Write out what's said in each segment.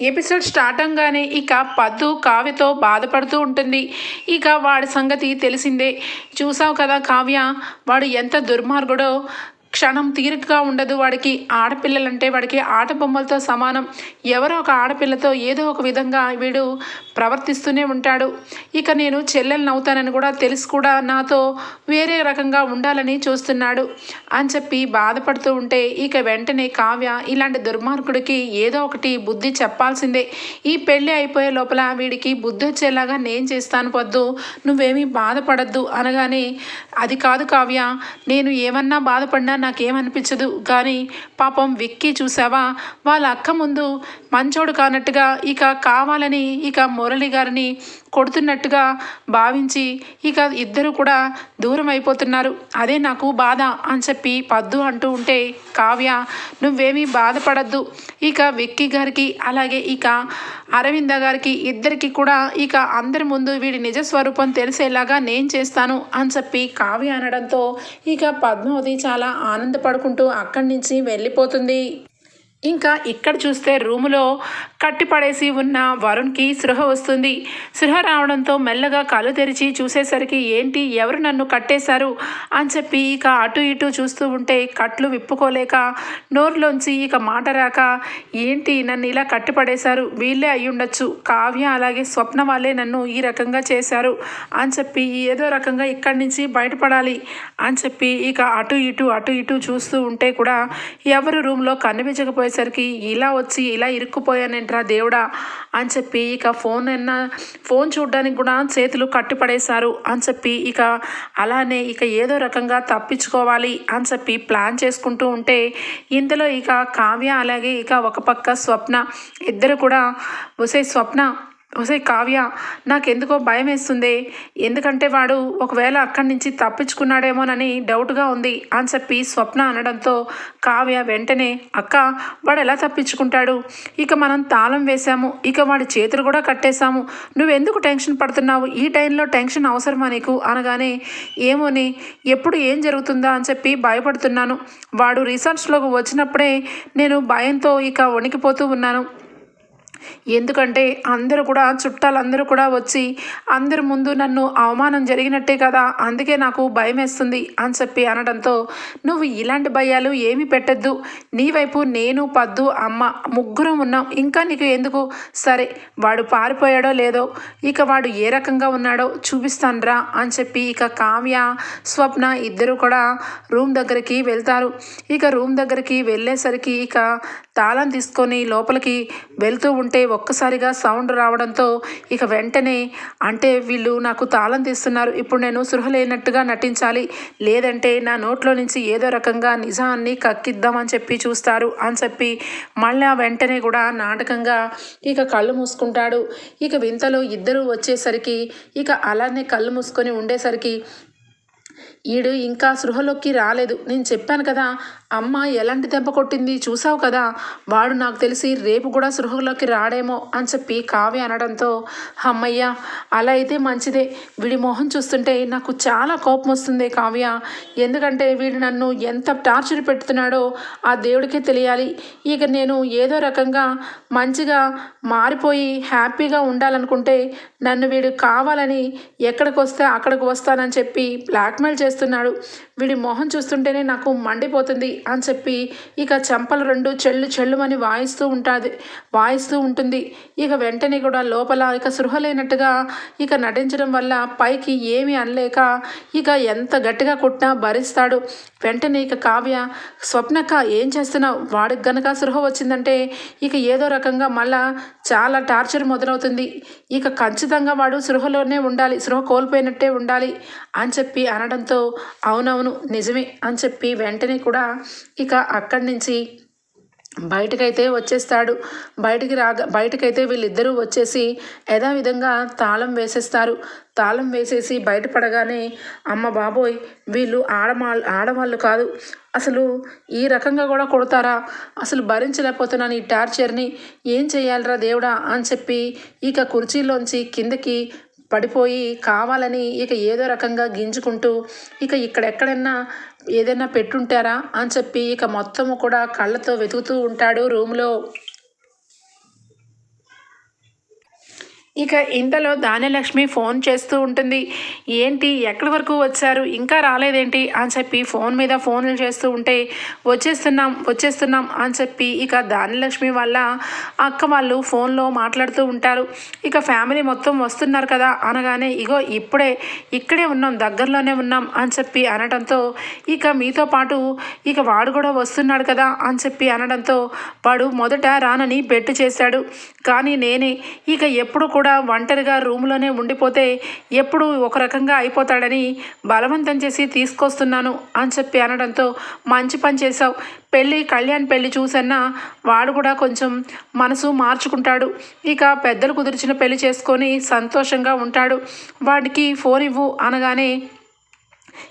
Episode start అవగానే ఇక పద్దు కావ్యతో బాధపడుతూ ఉంటుంది. ఇక వాడి సంగతి తెలిసిందే. చూసావు కదా కావ్య? వాడు ఎంత దుర్మార్గుడో క్షణం తీరికగా ఉండదు. వాడికి ఆడపిల్లలంటే వాడికి ఆట బొమ్మలతో సమానం. ఎవరో ఒక ఆడపిల్లతో ఏదో ఒక విధంగా వీడు ప్రవర్తిస్తూనే ఉంటాడు. ఇక నేను చెల్లెల్ని అవుతానని కూడా తెలిసి కూడా నాతో వేరే రకంగా ఉండాలని చూస్తున్నాడు. అని చెప్పి బాధపడుతూ ఉంటే ఇక వెంటనే కావ్య ఇలాంటి దుర్మార్గుడికి ఏదో ఒకటి బుద్ధి చెప్పాల్సిందే. ఈ పెళ్ళి అయిపోయే లోపల వీడికి బుద్ధి వచ్చేలాగా నేను చేస్తాను పొద్దు నువ్వేమీ బాధపడద్దు అనగానే అది కాదు కావ్య నేను ఏమన్నా బాధపడినా నాకేమనిపించదు. కానీ పాపం విక్కి చూసావా వాళ్ళ అక్క ముందు మంచోడు కానట్టుగా ఇక కావాలని ఇక మురళి గారిని కొడుతున్నట్టుగా భావించి ఇక ఇద్దరు కూడా దూరం అయిపోతున్నారు. అదే నాకు బాధ అని చెప్పి పద్దు అంటూ ఉంటే కావ్య నువ్వేమీ బాధపడద్దు. ఇక విక్కీ గారికి అలాగే ఇక అరవింద గారికి ఇద్దరికి కూడా ఇక అందరి ముందు వీడి నిజ స్వరూపం తెలిసేలాగా నేను చేస్తాను అని చెప్పి కావ్య అనడంతో ఇక పద్మావతి చాలా ఆనందపడుకుంటూ అక్కడి నుంచి వెళ్ళిపోతుంది. ఇంకా ఇక్కడ చూస్తే రూములో కట్టిపడేసి ఉన్న వరుణ్కి సృహ వస్తుంది. సృహ రావడంతో మెల్లగా కళ్ళు తెరిచి చూసేసరికి ఏంటి? ఎవరు నన్ను కట్టేశారు? అని చెప్పి ఇక అటు ఇటు చూస్తూ ఉంటే కట్లు విప్పుకోలేక నోరులోంచి ఇక మాట రాక ఏంటి? నన్ను ఇలా కట్టిపడేశారు? వీళ్ళే అయి ఉండొచ్చు. కావ్య అలాగే స్వప్న వాళ్ళే నన్ను ఈ రకంగా చేశారు. అని చెప్పి ఏదో రకంగా ఇక్కడి నుంచి బయటపడాలి అని చెప్పి ఇక అటు ఇటు అటు ఇటు చూస్తూ ఉంటే కూడా ఎవరు రూమ్లో కనిపించకపోయేసరికి ఇలా వచ్చి ఇలా ఇరుక్కుపోయానేంట్రా దేవుడా అని చెప్పి ఇక ఫోన్ అన్న ఫోన్ చూడడానికి కూడా చేతులు కట్టుపడేశారు అని చెప్పి ఇక అలానే ఇక ఏదో రకంగా తప్పించుకోవాలి అని చెప్పి ప్లాన్ చేసుకుంటూ ఉంటే ఇందులో ఇక కావ్య అలాగే ఇక ఒక పక్క స్వప్న ఇద్దరు కూడా వసే స్వప్న ఒసే కావ్య నాకెందుకో భయం వేస్తుంది ఎందుకంటే వాడు ఒకవేళ అక్కడి నుంచి తప్పించుకున్నాడేమోనని డౌట్గా ఉంది అని చెప్పి స్వప్న అనడంతో కావ్య వెంటనే అక్క వాడు ఎలా తప్పించుకుంటాడు? ఇక మనం తాళం వేశాము ఇక వాడి చేతులు కూడా కట్టేశాము. నువ్వెందుకు టెన్షన్ పడుతున్నావు? ఈ టైంలో టెన్షన్ అవసరమా నీకు? అనగానే ఏమోని ఎప్పుడు ఏం జరుగుతుందా? అని చెప్పి భయపడుతున్నాను. వాడు రీసెర్చ్లోకి వచ్చినప్పుడే నేను భయంతో ఇక వణికిపోతూ ఉన్నాను. ఎందుకంటే అందరూ కూడా చుట్టాలందరూ కూడా వచ్చి అందరి ముందు నన్ను అవమానం జరిగినట్టే కదా అందుకే నాకు భయం వేస్తుంది అని చెప్పి అనడంతో నువ్వు ఇలాంటి భయాలు ఏమి పెట్టద్దు. నీ వైపు నేను పద్దు అమ్మ ముగ్గురం ఉన్నాం. ఇంకా నీకు ఎందుకు? సరే వాడు పారిపోయాడో లేదో ఇక వాడు ఏ రకంగా ఉన్నాడో చూపిస్తానురా అని చెప్పి ఇక కావ్య స్వప్న ఇద్దరు కూడా రూమ్ దగ్గరికి వెళ్తారు. ఇక రూమ్ దగ్గరికి వెళ్ళేసరికి ఇక తాళం తీసుకొని లోపలికి వెళ్తూ ఉంటే ఒక్కసారిగా సౌండ్ రావడంతో ఇక వెంటనే అంటే వీళ్ళు నాకు తాళం తీస్తున్నారు ఇప్పుడు నేను సృహ లేనట్టుగా నటించాలి. లేదంటే నా నోట్లో నుంచి ఏదో రకంగా నిజాన్ని కక్కిద్దామని చెప్పి చూస్తారు అని చెప్పి మళ్ళీ వెంటనే కూడా నాటకంగా ఇక కళ్ళు మూసుకుంటాడు. ఇక వింతలో ఇద్దరు వచ్చేసరికి ఇక అలానే కళ్ళు మూసుకొని ఉండేసరికి ఈడు ఇంకా సృహలోకి రాలేదు. నేను చెప్పాను కదా అమ్మ ఎలాంటి దెబ్బ కొట్టింది చూసావు కదా వాడు నాకు తెలిసి రేపు కూడా సృహలోకి రాడేమో అని చెప్పి కావ్య అనడంతో అమ్మయ్య అలా అయితే మంచిదే. వీడి మొహం చూస్తుంటే నాకు చాలా కోపం వస్తుంది కావ్య. ఎందుకంటే వీడు నన్ను ఎంత టార్చర్ పెడుతున్నాడో ఆ దేవుడికే తెలియాలి. ఇక నేను ఏదో రకంగా మంచిగా మారిపోయి హ్యాపీగా ఉండాలనుకుంటే నన్ను వీడు కావాలని ఎక్కడికి వస్తే అక్కడికి వస్తానని చెప్పి బ్లాక్మెయిల్ చేస్తున్నాడు. వీడి మొహం చూస్తుంటేనే నాకు మండిపోతుంది అని చెప్పి ఇక చెంపలు రెండు చెల్లు చెల్లుమని వాయిస్తూ ఉంటుంది వాయిస్తూ ఉంటుంది. ఇక వెంటనే కూడా లోపల ఇక సృహ లేనట్టుగా ఇక నటించడం వల్ల పైకి ఏమీ అనలేక ఇక ఎంత గట్టిగా కొట్టినా భరిస్తాడు. వెంటనే ఇక కావ్య స్వప్నక్క ఏం చేస్తున్నావు? వాడికి గనక సృహ వచ్చిందంటే ఇక ఏదో రకంగా మళ్ళా చాలా టార్చర్ మొదలవుతుంది. ఇక ఖచ్చితంగా వాడు సృహలోనే ఉండాలి సృహ కోల్పోయినట్టే ఉండాలి అని చెప్పి అనడంతో అవునవును నిజమే అని చెప్పి వెంటనే కూడా ఇక అక్కడి నుంచి బయటకైతే వచ్చేస్తాడు. బయటికి రాగా బయటకైతే వీళ్ళిద్దరూ వచ్చేసి యథావిధంగా తాళం వేసేస్తారు. తాళం వేసేసి బయటపడగానే అమ్మ బాబోయ్ వీళ్ళు ఆడమా ఆడవాళ్ళు కాదు. అసలు ఈ రకంగా కూడా కొడతారా? అసలు భరించలేకపోతున్నాను ఈ టార్చర్ని. ఏం చేయాలరా దేవుడా అని చెప్పి ఇక కుర్చీలోంచి కిందకి పడిపోయి కావాలని ఇక ఏదో రకంగా గింజుకుంటూ ఇక ఇక్కడెక్కడైనా ఏదైనా పెట్టుంటారా అని చెప్పి ఇక మొత్తము కూడా కళ్ళతో వెతుకుతూ ఉంటాడు రూమ్లో. ఇక ఇంతలో ధాన్యలక్ష్మి ఫోన్ చేస్తూ ఉంటుంది. ఏంటి? ఎక్కడి వరకు వచ్చారు? ఇంకా రాలేదేంటి? అని చెప్పి ఫోన్ మీద ఫోన్లు చేస్తూ ఉంటే వచ్చేస్తున్నాం వచ్చేస్తున్నాం అని చెప్పి ఇక ధాన్యలక్ష్మి వాళ్ళ అక్క వాళ్ళు ఫోన్లో మాట్లాడుతూ ఉంటారు. ఇక ఫ్యామిలీ మొత్తం వస్తున్నారు కదా అనగానే ఇగో ఇప్పుడే ఇక్కడే ఉన్నాం దగ్గరలోనే ఉన్నాం అని చెప్పి అనడంతో ఇక మీతో పాటు ఇక వాడు కూడా వస్తున్నాడు కదా అని చెప్పి అనడంతో వాడు మొదట రానని బెట్టు చేశాడు. కానీ నేనే ఇక ఎప్పుడు కూడా కూడా ఒంటరిగా రూమ్లోనే ఉండిపోతే ఎప్పుడు ఒక రకంగా అయిపోతాడని బలవంతం చేసి తీసుకొస్తున్నాను అని చెప్పి అనడంతో మంచి పని చేశావు. పెళ్ళి కళ్యాణ్ పెళ్ళి చూసన్నా వాడు కూడా కొంచెం మనసు మార్చుకుంటాడు. ఇక పెద్దలు కుదిర్చిన పెళ్ళి చేసుకొని సంతోషంగా ఉంటాడు. వాడికి ఫోన్ ఇవ్వు అనగానే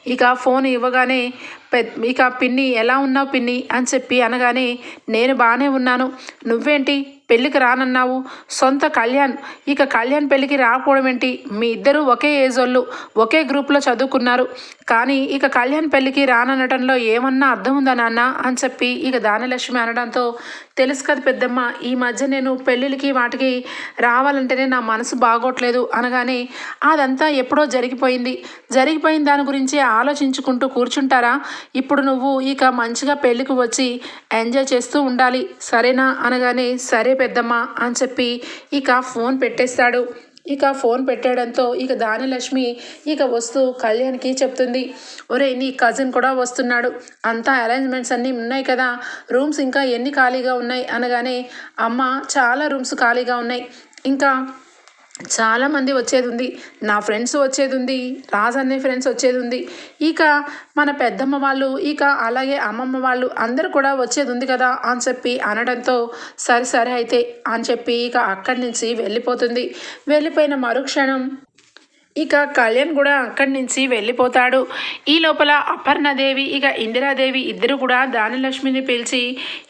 ఇక ఫోన్ ఇవ్వగానే పెద్ద ఇక పిన్ని ఎలా ఉన్నావు పిన్ని? అని చెప్పి అనగానే నేను బాగానే ఉన్నాను. నువ్వేంటి? పెళ్ళికి రానన్నావు? సొంత కళ్యాణ్. ఇక కళ్యాణ్ పెళ్ళికి రాకపోవడం ఏంటి? మీ ఇద్దరూ ఒకే ఏజ్ వాళ్ళు ఒకే గ్రూప్లో చదువుకున్నారు. కానీ ఇక కళ్యాణ్ పెళ్ళికి రాననటంలో ఏమన్నా అర్థం ఉందా నాన్న? అని చెప్పి ఇక దానలక్ష్మి అనడంతో తెలుసు కదా పెద్దమ్మ ఈ మధ్య నేను పెళ్ళిళ్ళకి వాటికి రావాలంటేనే నా మనసు బాగోట్లేదు అనగానే అదంతా ఎప్పుడో జరిగిపోయింది. జరిగిపోయిన దాని గురించి ఆలోచించుకుంటూ కూర్చుంటారా? ఇప్పుడు నువ్వు ఇక మంచిగా పెళ్ళికి వచ్చి ఎంజాయ్ చేస్తూ ఉండాలి. సరేనా? అనగానే సరే పెద్దమ్మ అని చెప్పి ఇక ఫోన్ పెట్టేస్తాడు. ఇక ఫోన్ పెట్టేయడంతో ఇక దానిలక్ష్మి ఇక వస్తూ కళ్యాణ్కి చెప్తుంది. ఒరే నీ కజిన్ కూడా వస్తున్నాడు. అంతా అరేంజ్మెంట్స్ అన్నీ ఉన్నాయి కదా. రూమ్స్ ఇంకా ఎన్ని ఖాళీగా ఉన్నాయి? అనగానే అమ్మ చాలా రూమ్స్ ఖాళీగా ఉన్నాయి. ఇంకా చాలామంది వచ్చేది ఉంది నా ఫ్రెండ్స్ వచ్చేది ఉంది రాజన్నే ఫ్రెండ్స్ వచ్చేది ఉంది ఇక మన పెద్దమ్మ వాళ్ళు ఇక అలాగే అమ్మమ్మ వాళ్ళు అందరూ కూడా వచ్చేది ఉంది కదా అని చెప్పి అనడంతో సరే సరే అయితే అని చెప్పి ఇక అక్కడి నుంచి వెళ్ళిపోతుంది. వెళ్ళిపోయిన మరుక్షణం ఇక కళ్యాణ్ కూడా అక్కడి నుంచి వెళ్ళిపోతాడు. ఈ లోపల అపర్ణదేవి ఇక ఇందిరాదేవి ఇద్దరు కూడా దానిలక్ష్మిని పిలిచి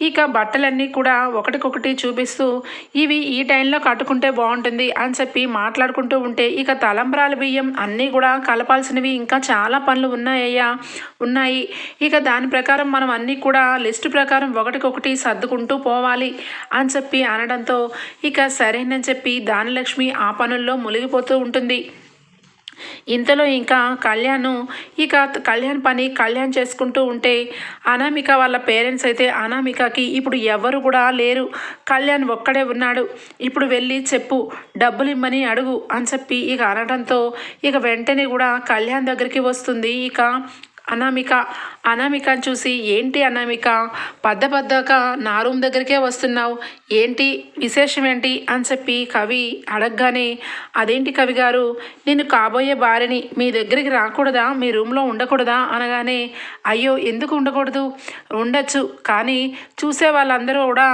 ఇక బట్టలన్నీ కూడా ఒకటికొకటి చూపిస్తూ ఇవి ఈ టైంలో కట్టుకుంటే బాగుంటుంది అని చెప్పి మాట్లాడుకుంటూ ఉంటే ఇక తలంబ్రాల బియ్యం అన్నీ కూడా కలపాల్సినవి ఇంకా చాలా పనులు ఉన్నాయ్యా ఉన్నాయి. ఇక దాని ప్రకారం మనం అన్నీ కూడా లిస్టు ప్రకారం ఒకటికొకటి సర్దుకుంటూ పోవాలి అని చెప్పి అనడంతో ఇక సరేనని చెప్పి దానిలక్ష్మి ఆ పనుల్లో మునిగిపోతూ ఉంటుంది. ఇంతలో ఇంకా కళ్యాణ్ ఇక కళ్యాణ్ పని కళ్యాణ్ చేసుకుంటూ ఉంటే అనామిక వాళ్ళ పేరెంట్స్ అయితే అనామికకి ఇప్పుడు ఎవరు కూడా లేరు. కళ్యాణ్ ఒక్కడే ఉన్నాడు. ఇప్పుడు వెళ్ళి చెప్పు డబ్బులు ఇమ్మని అడుగు అని చెప్పి ఇక అనడంతో ఇక వెంటనే కూడా కళ్యాణ్ దగ్గరికి వస్తుంది. ఇక అనామిక అనామికని చూసి ఏంటి అనామిక? పద్ద పద్దక నా రూమ్ దగ్గరికే వస్తున్నావు. ఏంటి విశేషం ఏంటి అని చెప్పి కవి అడగగానే అదేంటి కవి గారు? నేను కాబోయే భార్యని మీ దగ్గరికి రాకూడదా? మీ రూమ్లో ఉండకూడదా? అనగానే అయ్యో ఎందుకు ఉండకూడదు? ఉండొచ్చు కానీ చూసే వాళ్ళందరూ కూడా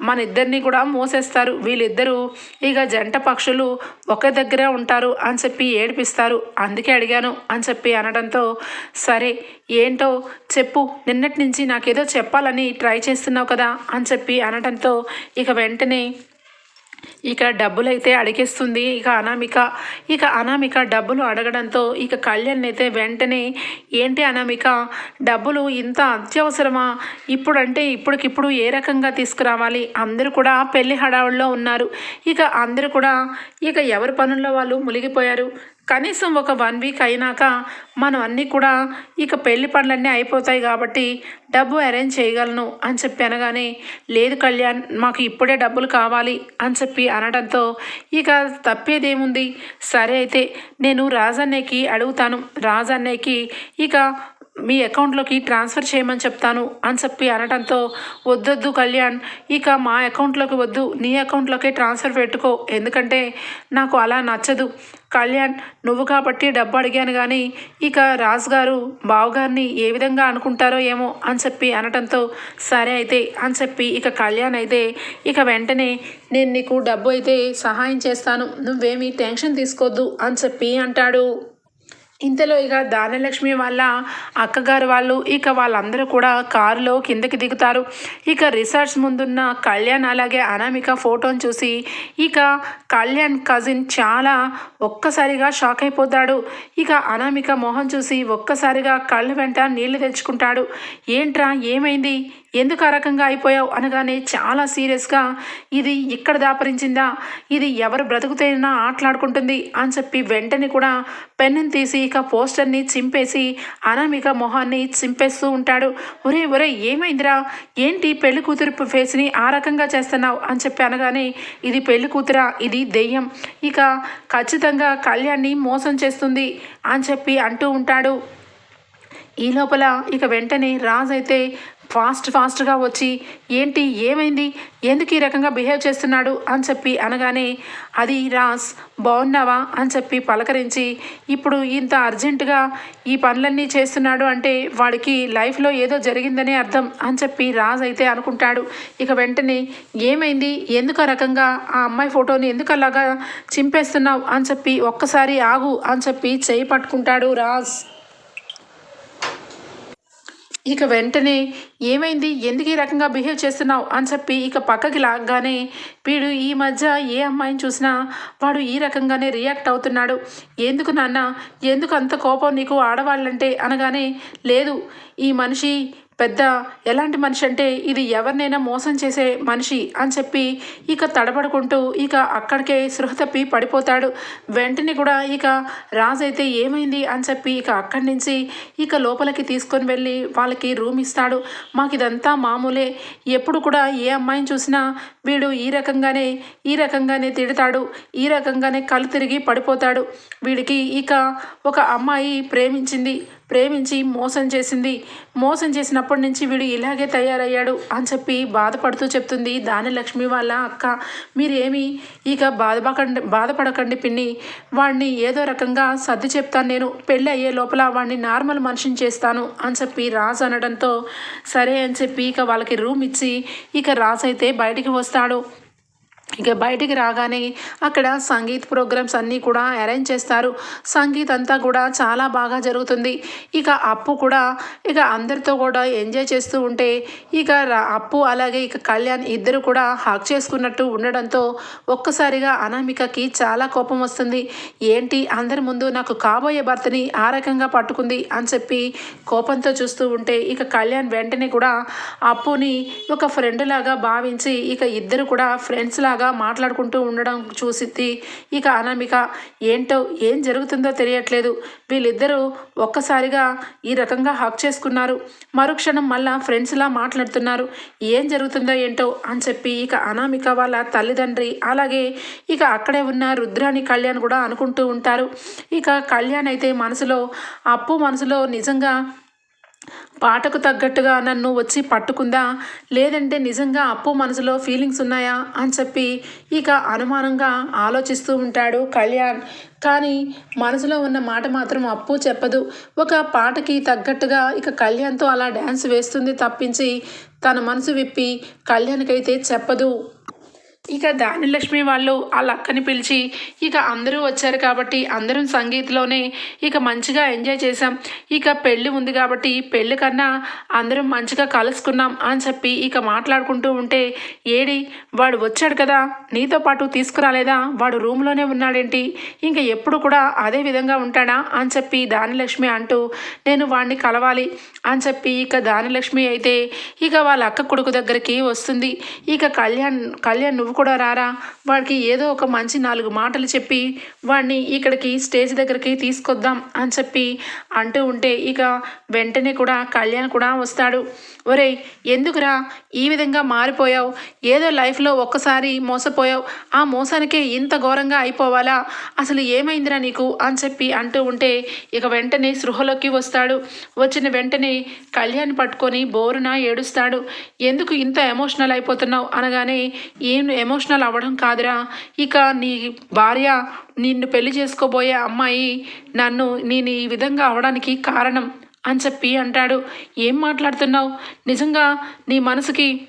మన ఇద్దరిని కూడా మోసేస్తారు. వీళ్ళిద్దరూ ఇక జంట పక్షులు ఒక దగ్గరే ఉంటారు అని చెప్పి ఏడిపిస్తారు. అందుకే అడిగాను అని చెప్పి అనడంతో సరే ఏంటో చెప్పు. నిన్నటి నుంచి నాకేదో చెప్పాలని ట్రై చేస్తున్నావు కదా అని చెప్పి అనడంతో ఇక వెంటనే ఇక డబ్బులు అయితే అడిగేస్తుంది. ఇక అనామిక ఇక అనామిక డబ్బులు అడగడంతో ఇక కళ్యాణ్ అయితే వెంటనే ఏంటి అనామిక డబ్బులు ఇంత అత్యవసరమా? ఇప్పుడంటే ఇప్పటికిప్పుడు ఏ రకంగా తీసుకురావాలి? అందరూ కూడా పెళ్ళి హడావుల్లో ఉన్నారు. ఇక అందరూ కూడా ఇక ఎవరి పనుల్లో వాళ్ళు మునిగిపోయారు? కనీసం ఒక వన్ వీక్ అయినాక మనం అన్నీ కూడా ఇక పెళ్ళి పనులన్నీ అయిపోతాయి కాబట్టి డబ్బు అరేంజ్ చేయగలను అని చెప్పి అనగానే లేదు కళ్యాణ్ మాకు ఇప్పుడే డబ్బులు కావాలి అని చెప్పి అనడంతో ఇక తప్పేదేముంది? సరే అయితే నేను రాజన్నయ్యకి అడుగుతాను. రాజన్నయ్యకి ఇక మీ అకౌంట్లోకి ట్రాన్స్ఫర్ చేయమని చెప్తాను అని చెప్పి అనడంతో వద్దొద్దు కళ్యాణ్ ఇక మా అకౌంట్లోకి వద్దు. నీ అకౌంట్లోకి ట్రాన్స్ఫర్ పెట్టుకో. ఎందుకంటే నాకు అలా నచ్చదు. కళ్యాణ్ నువ్వు కాబట్టి డబ్బు అడిగాను కానీ ఇక రాజుగారు బావగారిని ఏ విధంగా అనుకుంటారో ఏమో అని చెప్పి అనటంతో సరే అయితే అని చెప్పి ఇక కళ్యాణ్ అయితే ఇక వెంటనే నేను నీకు డబ్బు అయితే సహాయం చేస్తాను. నువ్వేమీ టెన్షన్ తీసుకోవద్దు అని చెప్పి అంటాడు. ఇంతలో ఇక దానలక్ష్మి వాళ్ళ అక్కగారు వాళ్ళు ఇక వాళ్ళందరూ కూడా కారులో కిందకి దిగుతారు. ఇక రిసార్ట్స్ ముందున్న కళ్యాణ్ అలాగే అనామిక ఫోటోని చూసి ఇక కళ్యాణ్ కజిన్ చాలా ఒక్కసారిగా షాక్ అయిపోతాడు. ఇక అనామిక మొహం చూసి ఒక్కసారిగా కళ్ళు వెంట నీళ్ళు తెచ్చుకుంటాడు. ఏంట్రా ఏమైంది? ఎందుకు ఆ రకంగా అయిపోయావు అనగానే చాలా సీరియస్గా ఇది ఇక్కడ దాపరించిందా ఇది ఎవరు బ్రతుకుతేనా ఆటలాడుకుంటుంది అని చెప్పి వెంటనే కూడా పెన్నుని తీసి ఇక పోస్టర్ని చింపేసి అనామిక మొహాన్ని చింపేస్తూ ఉంటాడు. ఒరే ఒరే ఏమైందిరా? ఏంటి పెళ్ళి కూతురు ఫేస్ని ఆ రకంగా చేస్తున్నావు అని చెప్పి అనగానే ఇది పెళ్ళి కూతురా ఇది దెయ్యం. ఇక ఖచ్చితంగా కళ్యాణ్ని మోసం చేస్తుంది అని చెప్పి అంటూ ఉంటాడు. ఈ లోపల ఇక వెంటనే రాజు అయితే ఫాస్ట్ ఫాస్ట్గా వచ్చి ఏంటి ఏమైంది? ఎందుకు ఈ రకంగా బిహేవ్ చేస్తున్నాడు? అని చెప్పి అనగానే అది రాజ్ బాగున్నావా? అని చెప్పి పలకరించి ఇప్పుడు ఇంత అర్జెంటుగా ఈ పనులన్నీ చేస్తున్నాడు అంటే వాడికి లైఫ్లో ఏదో జరిగిందనే అర్థం అని చెప్పి రాజ్ అయితే అనుకుంటాడు. ఇక వెంటనే ఏమైంది? ఎందుకు ఆ రకంగా ఆ అమ్మాయి ఫోటోని ఎందుకు అలాగా చింపేస్తున్నావు? అని చెప్పి ఒక్కసారి ఆగు అని చెప్పి చేయి పట్టుకుంటాడు రాజ్. ఇక వెంటనే ఏమైంది? ఎందుకు ఈ రకంగా బిహేవ్ చేస్తున్నావు? అని చెప్పి ఇక పక్కకి లాగ్గానే వీడు ఈ మధ్య ఏ అమ్మాయిని చూసినా వాడు ఈ రకంగానే రియాక్ట్ అవుతున్నాడు. ఎందుకు నాన్న? ఎందుకు అంత కోపం నీకు ఆడవాళ్ళంటే? అనగానే లేదు ఈ మనిషి పెద్ద ఎలాంటి మనిషి అంటే ఇది ఎవరినైనా మోసం చేసే మనిషి అని చెప్పి ఇక తడబడుకుంటూ ఇక అక్కడికే సృహ తప్పి పడిపోతాడు. వెంటనే కూడా ఇక రాజు అయితే ఏమైంది అని చెప్పి ఇక అక్కడి నుంచి ఇక లోపలికి తీసుకొని వెళ్ళి వాళ్ళకి రూమ్ ఇస్తాడు. మాకు ఇదంతా మామూలే. ఎప్పుడు కూడా ఏ అమ్మాయిని చూసినా వీడు ఈ రకంగానే ఈ రకంగానే తిడతాడు. ఈ రకంగానే కళ్ళు తిరిగి పడిపోతాడు. వీడికి ఇక ఒక అమ్మాయి ప్రేమించింది. ప్రేమించి మోసం చేసింది. మోసం చేసినప్పటి నుంచి వీడు ఇలాగే తయారయ్యాడు అని చెప్పి బాధపడుతూ చెప్తుంది దాని లక్ష్మి వాళ్ళ అక్క. మీరేమి ఇక బాధపడకండి బాధపడకండి పిన్ని. వాడిని ఏదో రకంగా సర్ది చెప్తాను నేను. పెళ్ళి అయ్యే లోపల వాడిని నార్మల్ మనిషిని చేస్తాను అని చెప్పి రాజు అనడంతో సరే అని చెప్పి ఇక వాళ్ళకి రూమ్ ఇచ్చి ఇక రాజు అయితే బయటికి వస్తాడు. ఇక బయటికి రాగానే అక్కడ సంగీత్ ప్రోగ్రామ్స్ అన్నీ కూడా అరేంజ్ చేస్తారు. సంగీత్ అంతా కూడా చాలా బాగా జరుగుతుంది. ఇక అప్పు కూడా ఇక అందరితో కూడా ఎంజాయ్ చేస్తూ ఉంటే ఇక అప్పు అలాగే ఇక కళ్యాణ్ ఇద్దరు కూడా హక్ చేసుకున్నట్టు ఉండడంతో ఒక్కసారిగా అనామికకి చాలా కోపం వస్తుంది. ఏంటి అందరి ముందు నాకు కాబోయే భర్తని ఆ రకంగా పట్టుకుంది అని చెప్పి కోపంతో చూస్తూ ఉంటే ఇక కళ్యాణ్ వెంటనే కూడా అప్పుని ఒక ఫ్రెండ్ లాగా భావించి ఇక ఇద్దరు కూడా ఫ్రెండ్స్ లాగా మాట్లాడుకుంటూ ఉండడం చూసిద్ది. ఇక అనామిక ఏంటో ఏం జరుగుతుందో తెలియట్లేదు. వీళ్ళిద్దరూ ఒక్కసారిగా ఈ రకంగా హక్ చేసుకున్నారు. మరుక్షణం మళ్ళా ఫ్రెండ్స్లా మాట్లాడుతున్నారు. ఏం జరుగుతుందో ఏంటో అని చెప్పి ఇక అనామిక వాళ్ళ తల్లిదండ్రి అలాగే ఇక అక్కడే ఉన్న రుద్రాని కళ్యాణ్ కూడా అనుకుంటూ ఉంటారు. ఇక కళ్యాణ్ అయితే మనసులో అప్పు మనసులో నిజంగా పాటకు తగ్గట్టుగా నన్ను వచ్చి పట్టుకుందా? లేదంటే నిజంగా అప్పు మనసులో ఫీలింగ్స్ ఉన్నాయా? అని చెప్పి ఇక అనుమానంగా ఆలోచిస్తూ ఉంటాడు కళ్యాణ్. కానీ మనసులో ఉన్న మాట మాత్రం అప్పు చెప్పదు. ఒక పాటకి తగ్గట్టుగా ఇక కళ్యాణ్తో అలా డ్యాన్స్ వేస్తుంది తప్పించి తన మనసు విప్పి కళ్యాణ్కైతే చెప్పదు. ఇక దానిలక్ష్మి వాళ్ళు వాళ్ళ అక్కని పిలిచి ఇక అందరూ వచ్చారు కాబట్టి అందరం సంగీత్లోనే ఇక మంచిగా ఎంజాయ్ చేసాం ఇక పెళ్ళి ఉంది కాబట్టి పెళ్ళి కన్నా అందరం మంచిగా కలుసుకున్నాం అని చెప్పి ఇక మాట్లాడుకుంటూ ఉంటే ఏడి వాడు వచ్చాడు కదా నీతో పాటు తీసుకురాలేదా? వాడు రూమ్లోనే ఉన్నాడేంటి? ఇంకా ఎప్పుడు కూడా అదే విధంగా ఉంటాడా? అని చెప్పి దానిలక్ష్మి అంటూ నేను వాడిని కలవాలి అని చెప్పి ఇక దానిలక్ష్మి అయితే ఇక వాళ్ళ అక్క కొడుకు దగ్గరికి వస్తుంది. ఇక కళ్యాణ్ కళ్యాణ్ నువ్వు కూడా రారా? వాడికి ఏదో ఒక మంచి నాలుగు మాటలు చెప్పి వాడిని ఇక్కడికి స్టేజ్ దగ్గరికి తీసుకొద్దాం అని చెప్పి అంటూ ఉంటే ఇక వెంటనే కూడా కళ్యాణ్ కూడా వస్తాడు. ఒరేయ్ ఎందుకురా ఈ విధంగా మారిపోయావు? ఏదో లైఫ్లో ఒక్కసారి మోసపోయావు. ఆ మోసానికే ఇంత ఘోరంగా అయిపోవాలా? అసలు ఏమైందిరా నీకు? అని చెప్పి అంటూ ఉంటే ఇక వెంటనే సృహలోకి వస్తాడు. వచ్చిన వెంటనే కళ్యాణ్ పట్టుకొని బోరున ఏడుస్తాడు. ఎందుకు ఇంత ఎమోషనల్ అయిపోతున్నావు అనగానే ఏం ఎమోషనల్ అవ్వడం కాదురా. ఇక నీ భార్య నిన్ను పెళ్ళి చేసుకోబోయే అమ్మాయి నన్ను నేను ఈ విధంగా అవడానికి కారణం. అని చెప్పి అంటాడు. ఏం మాట్లాడుతున్నావు? నిజంగా నీ మనసుకి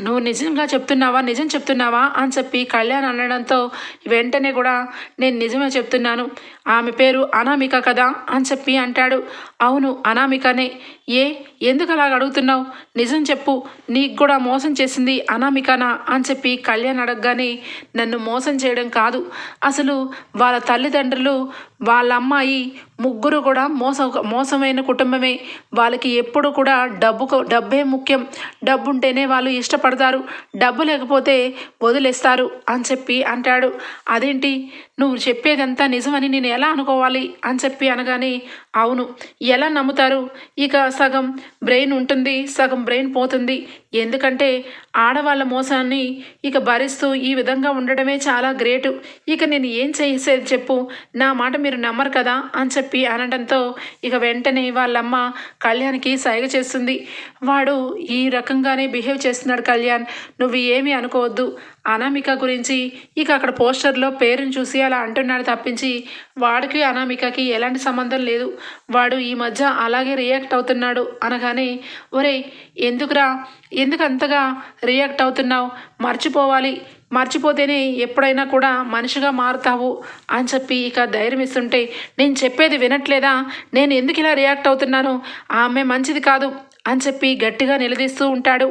నువ్వు నిజంగా చెప్తున్నావా? నిజం చెప్తున్నావా? అని చెప్పి కళ్యాణ్ అనడంతో వెంటనే కూడా నేను నిజమే చెప్తున్నాను. ఆమె పేరు అనామిక కదా? అని చెప్పి అంటాడు. అవును అనామికనే. ఏ ఎందుకు అలాగ అడుగుతున్నావు? నిజం చెప్పు. నీకు కూడా మోసం చేసింది అనామికనా? అని చెప్పి కళ్యాణ్ అడగగానే నన్ను మోసం చేయడం కాదు. అసలు వాళ్ళ తల్లిదండ్రులు వాళ్ళ అమ్మాయి ముగ్గురు కూడా మోస మోసమైన కుటుంబమే. వాళ్ళకి ఎప్పుడు కూడా డబ్బు డబ్బే ముఖ్యం. డబ్బు ఉంటేనే వాళ్ళు ఇష్టపడతారు. డబ్బు లేకపోతే వదిలేస్తారు అని చెప్పి అంటాడు. అదేంటి? నువ్వు చెప్పేదంతా నిజమని నేను ఎలా అనుకోవాలి? అని చెప్పి అనగానే అవును. ఎలా నమ్ముతారు? ఇక సగం బ్రెయిన్ ఉంటుంది సగం బ్రెయిన్ పోతుంది. ఎందుకంటే ఆడవాళ్ళ మోసాన్ని ఇక భరిస్తూ ఈ విధంగా ఉండడమే చాలా గ్రేటు. ఇక నేను ఏం చేసేది చెప్పు? నా మాట మీరు నమ్మరు కదా? అని చెప్పి అనడంతో ఇక వెంటనే వాళ్ళమ్మ కళ్యాణ్కి సైగ చేస్తుంది. వాడు ఈ రకంగానే బిహేవ్ చేస్తున్నాడు కళ్యాణ్. నువ్వు ఏమీ అనుకోవద్దు. అనామిక గురించి ఇక అక్కడ పోస్టర్లో పేరుని చూసి అలా అంటున్నాడు తప్పించి వాడికి అనామికకి ఎలాంటి సంబంధం లేదు. వాడు ఈ మధ్య అలాగే రియాక్ట్ అవుతున్నాడు అనగానే ఒరే ఎందుకురా ఎందుకు అంతగా రియాక్ట్ అవుతున్నావు? మర్చిపోవాలి. మర్చిపోతేనే ఎప్పుడైనా కూడా మనిషిగా మారుతావు అని చెప్పి ఇక ధైర్యం ఇస్తుంటే నేను చెప్పేది వినట్లేదా? నేను ఎందుకు ఇలా రియాక్ట్ అవుతున్నాను? ఆమె మంచిది కాదు అని చెప్పి గట్టిగా నిలదీస్తూ ఉంటాడు.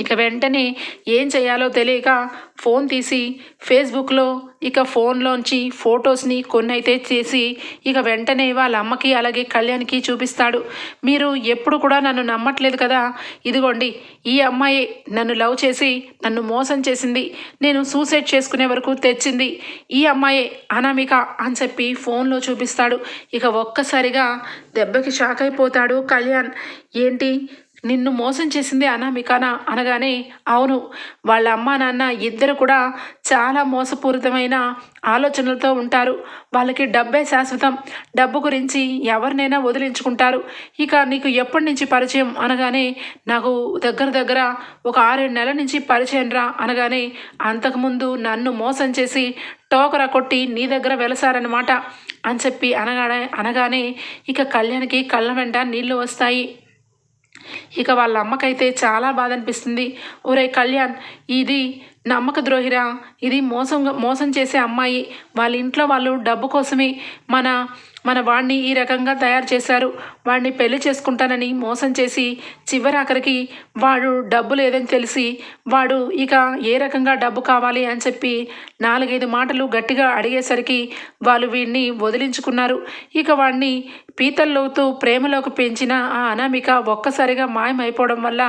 ఇక వెంటనే ఏం చేయాలో తెలియక ఫోన్ తీసి ఫేస్బుక్లో ఇక ఫోన్లోంచి ఫొటోస్ని కొన్ని అయితే చేసి ఇక వెంటనే వాళ్ళ అమ్మకి అలాగే కళ్యాణ్కి చూపిస్తాడు. మీరు ఎప్పుడు కూడా నన్ను నమ్మట్లేదు కదా. ఇదిగోండి ఈ అమ్మాయి నన్ను లవ్ చేసి నన్ను మోసం చేసింది. నేను సూసైడ్ చేసుకునే వరకు తెచ్చింది. ఈ అమ్మాయే అనామిక అని చెప్పి ఫోన్లో చూపిస్తాడు. ఇక ఒక్కసారిగా దెబ్బకి షాక్ అయిపోతాడు కళ్యాణ్. ఏంటి? నిన్ను మోసం చేసింది అనామికానా అనగానే అవును వాళ్ళ అమ్మ నాన్న ఇద్దరు కూడా చాలా మోసపూరితమైన ఆలోచనలతో ఉంటారు. వాళ్ళకి డబ్బే శాశ్వతం. డబ్బు గురించి ఎవరినైనా వదిలించుకుంటారు. ఇక నీకు ఎప్పటి నుంచి పరిచయం అనగానే నాకు దగ్గర దగ్గర ఒక ఆరేడు నెలల నుంచి పరిచయం రా అనగానే అంతకుముందు నన్ను మోసం చేసి టోకరా కొట్టి నీ దగ్గర వెలసారనమాట అని చెప్పి అనగానే అనగానే ఇక కళ్యాణ్కి కళ్ళ వెంట నీళ్ళు వస్తాయి. ఇక వాళ్ళ అమ్మకైతే చాలా బాధ అనిపిస్తుంది ఒరే కళ్యాణ్ ఇది నమ్మక ద్రోహిరా. ఇది మోసం మోసం చేసే అమ్మాయి. వాళ్ళ ఇంట్లో వాళ్ళు డబ్బు కోసమే మన మన వాణ్ణి ఈ రకంగా తయారు చేశారు. వాణ్ణి పెళ్ళి చేసుకుంటానని మోసం చేసి చివరాఖరికి వాడు డబ్బు లేదని తెలిసి వాడు ఇక ఏ రకంగా డబ్బు కావాలి అని చెప్పి నాలుగైదు మాటలు గట్టిగా అడిగేసరికి వాళ్ళు వీడిని వదిలించుకున్నారు. ఇక వాడిని పీతల్లోతూ ప్రేమలోకి పెంచిన ఆ అనామిక ఒక్కసారిగా మాయమైపోవడం వల్ల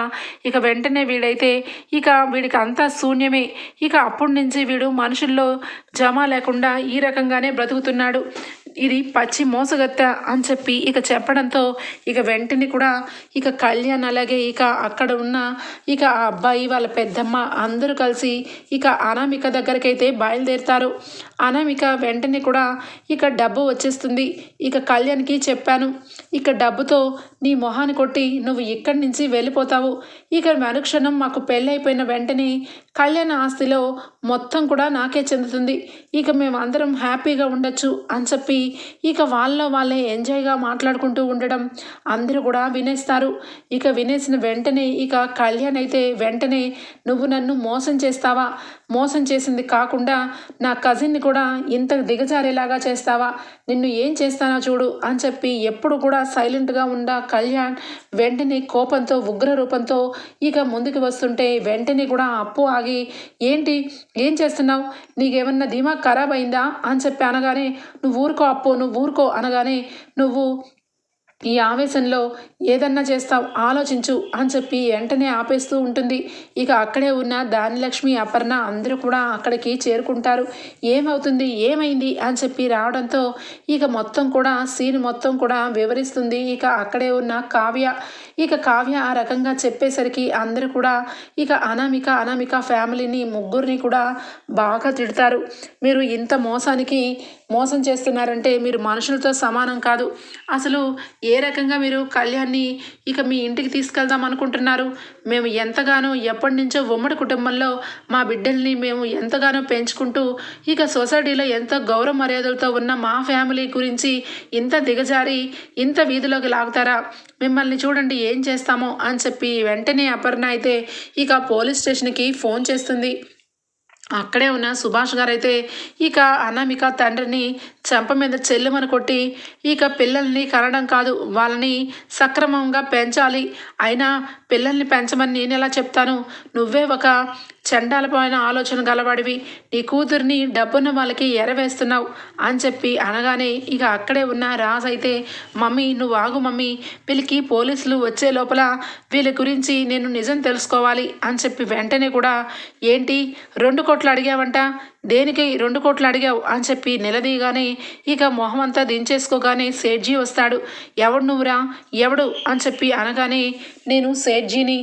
ఇక వెంటనే వీడైతే ఇక వీడికి అంతా శూన్యమే. ఇక అప్పటి నుంచి వీడు మనుషుల్లో జమ లేకుండా ఈ రకంగానే బ్రతుకుతున్నాడు. ఇది పచ్చి మోసగత్త అని చెప్పి ఇక చెప్పడంతో ఇక వెంటనే కూడా ఇక కళ్యాణ్ అలాగే ఇక అక్కడ ఉన్న ఇక ఆ అబ్బాయి వాళ్ళ పెద్దమ్మ అందరూ కలిసి ఇక అనామిక దగ్గరకైతే బయలుదేరుతారు. అనామిక వెంటనే కూడా ఇక డబ్బు వచ్చేస్తుంది. ఇక కళ్యాణ్కి చెప్పాను. ఇక డబ్బుతో నీ మొహాన్ని కొట్టి నువ్వు ఇక్కడి నుంచి వెళ్ళిపోతావు. ఇక మరుక్షణం మాకు పెళ్ళైపోయిన వెంటనే కళ్యాణ ఆస్తిలో మొత్తం కూడా నాకే చెందుతుంది. ఇక మేము అందరం హ్యాపీగా ఉండొచ్చు అని చెప్పి ఇక వాళ్ళ వాళ్ళే ఎంజాయ్గా మాట్లాడుకుంటూ ఉండడం అందరూ కూడా వినేస్తారు. ఇక వినేసిన వెంటనే ఇక కళ్యాణ్ అయితే వెంటనే నువ్వు నన్ను మోసం చేస్తావా? మోసం చేసింది కాకుండా నా కజిన్ని కూడా కూడా ఇంత దిగజారేలాగా చేస్తావా? నిన్ను ఏం చేస్తానో చూడు అని చెప్పి ఎప్పుడు కూడా సైలెంట్గా ఉన్న కళ్యాణ్ వెంటనే కోపంతో ఉగ్ర రూపంతో ఇక ముందుకు వస్తుంటే వెంటనే కూడా అప్పు ఆగి ఏంటి? ఏం చేస్తున్నావు? నీకేమన్నా ధీమా ఖరాబ్ అయిందా? అని చెప్పి అనగానే నువ్వు ఊరుకో అప్పు నువ్వు ఊరుకో అనగానే నువ్వు ఈ ఆవేశంలో ఏదన్నా చేస్తావు ఆలోచించు అని చెప్పి వెంటనే ఆపేస్తూ ఉంటుంది. ఇక అక్కడే ఉన్న దానిలక్ష్మి అపర్ణ అందరూ కూడా అక్కడికి చేరుకుంటారు. ఏమవుతుంది? ఏమైంది? అని చెప్పి రావడంతో ఇక మొత్తం కూడా సీన్ మొత్తం కూడా వివరిస్తుంది. ఇక అక్కడే ఉన్న కావ్య. ఇక కావ్య ఆ రకంగా చెప్పేసరికి అందరూ కూడా ఇక అనామిక అనామిక ఫ్యామిలీని ముగ్గురిని కూడా బాగా తిడతారు. మీరు ఇంత మోసానికి మోసం చేస్తున్నారంటే మీరు మనుషులతో సమానం కాదు. అసలు ఏ రకంగా మీరు కళ్యాణ్ని ఇక మీ ఇంటికి తీసుకెళ్దాం అనుకుంటున్నారు? మేము ఎంతగానో ఎప్పటి నుంచో ఉమ్మడి కుటుంబంలో మా బిడ్డల్ని మేము ఎంతగానో పెంచుకుంటూ ఇక సొసైటీలో ఎంతో గౌరవ మర్యాదలతో ఉన్న మా ఫ్యామిలీ గురించి ఇంత దిగజారి ఇంత వీధిలోకి లాగుతారా? మిమ్మల్ని చూడండి ఏం చేస్తామో అని చెప్పి వెంటనే అపర్ణ అయితే ఇక పోలీస్ స్టేషన్కి ఫోన్ చేస్తుంది. అక్కడే ఉన్న సుభాష్ గారు అయితే ఇక అనామిక తండ్రిని చెంప మీద చెల్లెమని కొట్టి ఇక పిల్లల్ని కనడం కాదు వాళ్ళని సక్రమంగా పెంచాలి. అయినా పిల్లల్ని పెంచమని నేను ఎలా చెప్తాను? నువ్వే ఒక చండాలపోయిన ఆలోచన గలవాడివి. నీ కూతుర్ని డబ్బున్న వాళ్ళకి ఎరవేస్తున్నావు అని చెప్పి అనగానే ఇక అక్కడే ఉన్న రాజ్ అయితే మమ్మీ నువ్వు ఆగు మమ్మీ. వీళ్ళకి పోలీసులు వచ్చే లోపల వీళ్ళ గురించి నేను నిజం తెలుసుకోవాలి అని చెప్పి వెంటనే కూడా ఏంటి? రెండు కోట్లు అడిగావంట? దేనికి రెండు కోట్లు అడిగావు? అని చెప్పి నిలదీయగానే ఇక మొహం అంతా దించేసుకోగానే సేట్జీ వస్తాడు. ఎవడు నువ్వురా? ఎవడు? అని చెప్పి అనగానే నేను సేట్జీని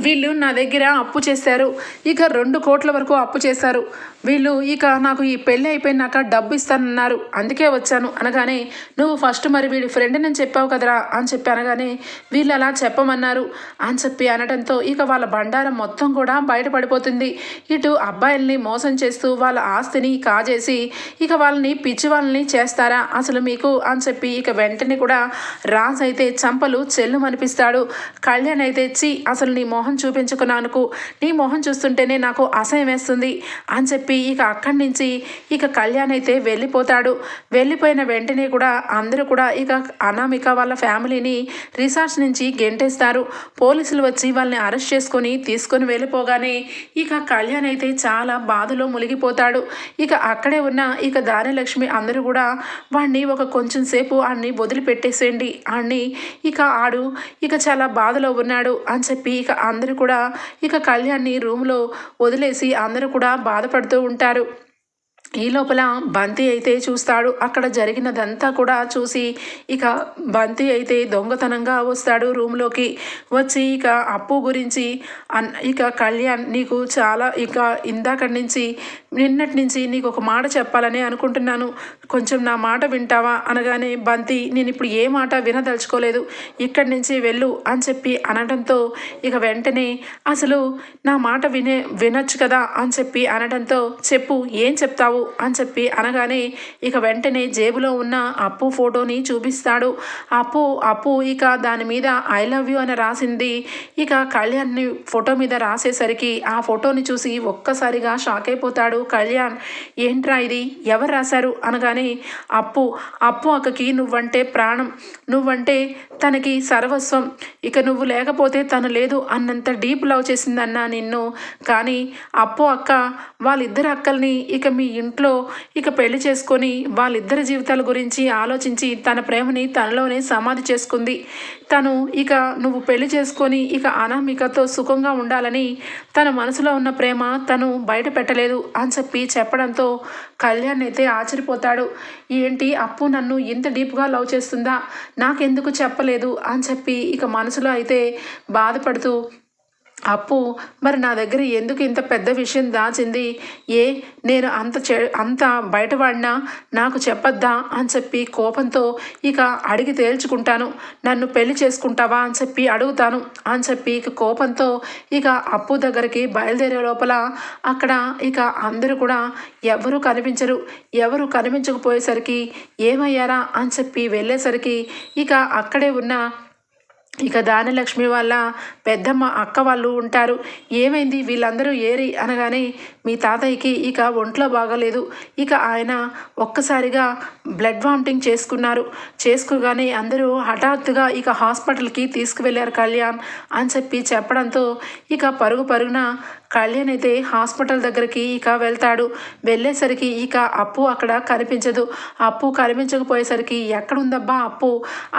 వీళ్ళు నా దగ్గర అప్పు చేశారు. ఇక రెండు కోట్ల వరకు అప్పు చేశారు. వీళ్ళు ఇక నాకు ఈ పెళ్ళి అయిపోయినాక డబ్బు ఇస్తానన్నారు. అందుకే వచ్చాను అనగానే నువ్వు ఫస్ట్ మరి వీడి ఫ్రెండ్ నేను చెప్పావు కదరా? అని చెప్పి అనగానే వీళ్ళు అలా చెప్పమన్నారు. అని చెప్పి అనడంతో ఇక వాళ్ళ బండారం మొత్తం కూడా బయటపడిపోతుంది ఇటు అబ్బాయిల్ని మోసం చేస్తూ వాళ్ళ ఆస్తిని కాజేసి ఇక వాళ్ళని పిచ్చి వాళ్ళని చేస్తారా అసలు మీకు? అని చెప్పి ఇక వెంటనే కూడా రాజ్ అయితే చంపలు చెల్లు అనిపిస్తాడు కళ్యాణ్ అయితే చి అసలు నీ మొహం చూపించుకున్నానుకు నీ మొహం చూస్తుంటేనే నాకు అసహ్యం వేస్తుంది. అని చెప్పి ఇక అక్కడి నుంచి ఇక కళ్యాణ్ అయితే వెళ్ళిపోతాడు. వెళ్ళిపోయిన వెంటనే కూడా అందరూ కూడా ఇక అనామిక వాళ్ళ ఫ్యామిలీని రిసార్ట్స్ నుంచి గెంటేస్తారు. పోలీసులు వచ్చి వాళ్ళని అరెస్ట్ చేసుకొని తీసుకొని వెళ్ళిపోగానే ఇక కళ్యాణ్ అయితే చాలా బాధలో మునిగిపోతాడు. ఇక అక్కడే ఉన్న ఇక దానిలక్ష్మి అందరూ కూడా వాడిని ఒక కొంచెం సేపు అన్ని వదిలిపెట్టేసేయండి. అన్ని ఇక ఆడు ఇక చాలా బాధలో ఉన్నాడు అని చెప్పి ఇక అందరూ కూడా ఇక కళ్యాణ్ని రూమ్లో వదిలేసి అందరూ కూడా బాధపడుతూ ఉంటారు. ఈ లోపల బంతి అయితే చూస్తాడు. అక్కడ జరిగినదంతా కూడా చూసి ఇక బంతి అయితే దొంగతనంగా వస్తాడు రూమ్లోకి. వచ్చి ఇక అప్పు గురించి అన్ ఇక కళ్యాణ్ నీకు చాలా ఇక ఇందాక నుంచి నిన్నటి నుంచి నీకు ఒక మాట చెప్పాలని అనుకుంటున్నాను. కొంచెం నా మాట వింటావా? అనగానే బంతి నేను ఇప్పుడు ఏ మాట వినదలుచుకోలేదు. ఇక్కడి నుంచి వెళ్ళు అని చెప్పి అనడంతో ఇక వెంటనే అసలు నా మాట వినే వినొచ్చు కదా అని చెప్పి అనడంతో చెప్పు ఏం చెప్తావు? అని చెప్పి అనగానే ఇక వెంటనే జేబులో ఉన్న అప్పు ఫోటోని చూపిస్తాడు. అప్పు అప్పు ఇక దాని మీద ఐ లవ్ యూ అని రాసింది. ఇక కళ్యాణ్ని ఫోటో మీద రాసేసరికి ఆ ఫోటోని చూసి ఒక్కసారిగా షాక్ అయిపోతాడు కళ్యాణ్. ఏంట్రా ఇది? ఎవరు రాశారు? అనగానే అప్పు అప్పు అక్కకి నువ్వంటే ప్రాణం. నువ్వంటే తనకి సర్వస్వం. ఇక నువ్వు లేకపోతే తను లేదు అన్నంత డీప్ లవ్ చేసిందన్నా నిన్ను. కానీ అప్పు అక్క వాళ్ళిద్దరు అక్కల్ని ఇక మీ ఇంట్లో ఇంట్లో ఇక పెళ్ళి చేసుకొని వాళ్ళిద్దరి జీవితాల గురించి ఆలోచించి తన ప్రేమని తనలోనే సమాధి చేసుకుంది. తను ఇక నువ్వు పెళ్ళి చేసుకొని ఇక అనామికతో సుఖంగా ఉండాలని తన మనసులో ఉన్న ప్రేమ తను బయట పెట్టలేదు అని చెప్పి చెప్పడంతో కళ్యాణ్ అయితే ఆశ్చర్యపోతాడు. ఏంటి అప్పు నన్ను ఇంత డీప్గా లవ్ చేస్తుందా? నాకెందుకు చెప్పలేదు అని చెప్పి ఇక మనసులో అయితే బాధపడుతూ అప్పు. మరి నా దగ్గర ఎందుకు ఇంత పెద్ద విషయం దాచింది? ఏ నేను అంత చె అంత బయటపడినా నాకు చెప్పొద్దా అని చెప్పి కోపంతో ఇక అడిగి తేల్చుకుంటాను. నన్ను పెళ్ళి చేసుకుంటావా అని చెప్పి అడుగుతాను అని చెప్పి ఇక కోపంతో ఇక అప్పు దగ్గరికి బయలుదేరే లోపల అక్కడ ఇక అందరూ కూడా ఎవరు కనిపించరు. ఎవరు కనిపించకపోయేసరికి ఏమయ్యారా అని చెప్పి వెళ్ళేసరికి ఇక అక్కడే ఉన్న ఇక దానలక్ష్మి వాళ్ళ పెద్దమ్మ అక్క వాళ్ళు ఉంటారు. ఏమైంది? వీళ్ళందరూ ఏరి అనగానే మీ తాతయ్యకి ఇక ఒంట్లో బాగలేదు. ఇక ఆయన ఒక్కసారిగా బ్లడ్ వామిటింగ్ చేసుకున్నారు. చేసుకోగానే అందరూ హఠాత్తుగా ఇక హాస్పిటల్కి తీసుకువెళ్ళారు కళ్యాణ్ అని చెప్పి చెప్పడంతో ఇక పరుగు పరుగున కళ్యాణ్ అయితే హాస్పిటల్ దగ్గరికి ఇక వెళ్తాడు. వెళ్ళేసరికి ఇక అప్పు అక్కడ కనిపించదు. అప్పు కనిపించకపోయేసరికి ఎక్కడుందబ్బా అప్పు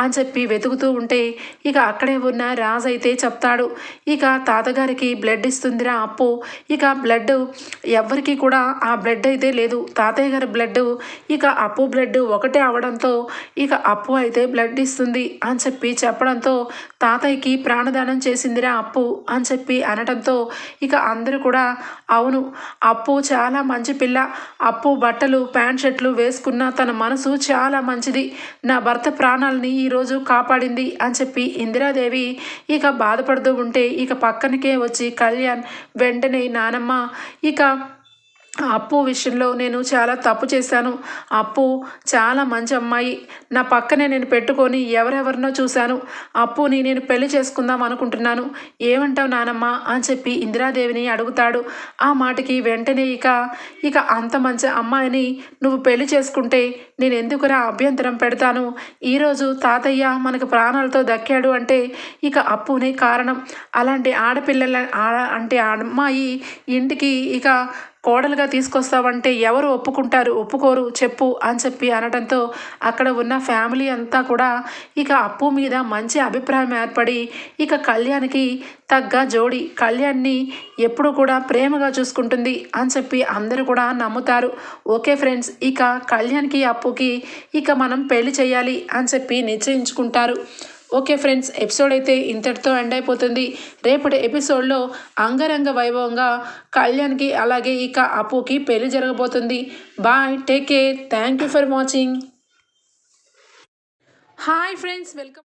అని చెప్పి వెతుకుతూ ఉంటే ఇక అక్కడే ఉన్న రాజు అయితే చెప్తాడు. ఇక తాతగారికి బ్లడ్ ఇస్తుందిరా అప్పు. ఇక బ్లడ్ ఎవ్వరికీ కూడా ఆ బ్లడ్ అయితే లేదు. తాతయ్య గారి బ్లడ్ ఇక అప్పు బ్లడ్ ఒకటే అవడంతో ఇక అప్పు అయితే బ్లడ్ ఇస్తుంది అని చెప్పి చెప్పడంతో తాతయ్యకి ప్రాణదానం చేసిందిరా అప్పు అని చెప్పి అనడంతో ఇక అందరూ కూడా అవును అప్పు చాలా మంచి పిల్ల. అప్పు బట్టలు ప్యాంట్ షర్ట్లు వేసుకున్న తన మనసు చాలా మంచిది. నా భర్త ప్రాణాలని ఈరోజు కాపాడింది అని చెప్పి ఇందిరాదేవి ఇక బాధపడుతూ ఉంటే ఇక పక్కనకే వచ్చి కళ్యాణ్ వెంటనే నానమ్మ ఇక Пока! అప్పు విషయంలో నేను చాలా తప్పు చేశాను. అప్పు చాలా మంచి అమ్మాయి. నా పక్కనే నేను పెట్టుకొని ఎవరెవరినో చూశాను. అప్పుని నేను పెళ్ళి చేసుకుందాం అనుకుంటున్నాను. ఏమంటావు నానమ్మ? అని చెప్పి ఇందిరాదేవిని అడుగుతాడు. ఆ మాటకి వెంటనే ఇక ఇక అంత మంచి అమ్మాయిని నువ్వు పెళ్ళి చేసుకుంటే నేను ఎందుకురా అభ్యంతరం పెడతాను? ఈరోజు తాతయ్య మనకు ప్రాణాలతో దక్కాడు అంటే ఇక అప్పునే కారణం. అలాంటి ఆడపిల్లల ఆడ అంటే అమ్మాయి ఇంటికి ఇక కోడలుగా తీసుకొస్తావంటే ఎవరు ఒప్పుకుంటారు? ఒప్పుకోరు చెప్పు అని చెప్పి అనడంతో అక్కడ ఉన్న ఫ్యామిలీ అంతా కూడా ఇక అప్పు మీద మంచి అభిప్రాయం ఏర్పడి ఇక కళ్యాణ్కి తగ్గ జోడి కళ్యాణ్ని ఎప్పుడు కూడా ప్రేమగా చూసుకుంటుంది అని చెప్పి అందరూ కూడా నమ్ముతారు. ఓకే ఫ్రెండ్స్ ఇక కళ్యాణ్కి అప్పుకి ఇక మనం పెళ్ళి చేయాలి అని చెప్పి నిశ్చయించుకుంటారు. ఓకే ఫ్రెండ్స్ ఎపిసోడ్ అయితే ఇంతటితో ఎండ్ అయిపోతుంది. రేపటి ఎపిసోడ్లో అంగరంగ వైభవంగా కళ్యాణ్కి అలాగే ఇక అప్పుకి పెళ్ళి జరగబోతుంది. Bye take care thank you for watching. Hi friends welcome